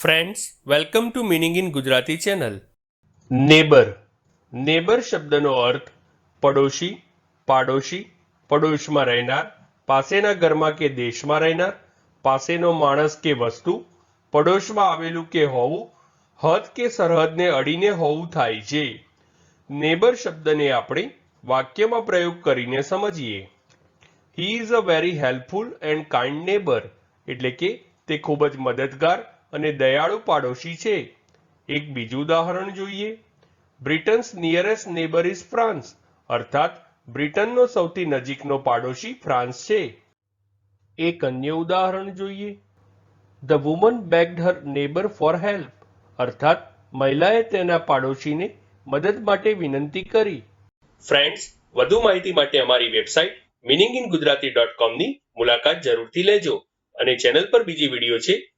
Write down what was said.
Friends welcome to meaning in Gujarati channel neighbour neighbour શબ્દનો અર્થ પડોશી, પાડોશી, પડોશમાં રહેનાર, પાસેના ઘરમાં કે દેશમાં રહેનાર, પાસેનો માણસ કે વસ્તુ, પડોશમાં આવેલું કે હોવું, હદ કે સરહદને અડીને હોવું થાય છે. નેબર શબ્દને આપણે વાક્યમાં પ્રયોગ કરીને સમજીએ. He is a very helpful and kind neighbour એટલે કે તે ખૂબ જ મદદગાર અને દયાળુ પાડોશી છે. એક બીજું ઉદાહરણ જોઈએ. Britain's nearest neighbour is France અર્થાત બ્રિટનનો સૌથી નજીકનો પાડોશી ફ્રાન્સ છે. એક અન્ય ઉદાહરણ જોઈએ. The woman begged her neighbour for help અર્થાત મહિલાએ તેના પાડોશીને મદદ માટે વિનંતી કરી. ફ્રેન્ડ્સ વધુ માહિતી માટે અમારી website meaning in Gujarati dot કોમની મુલાકાત જરૂરથી લેજો અને ચેનલ પર બીજી વીડિયો છે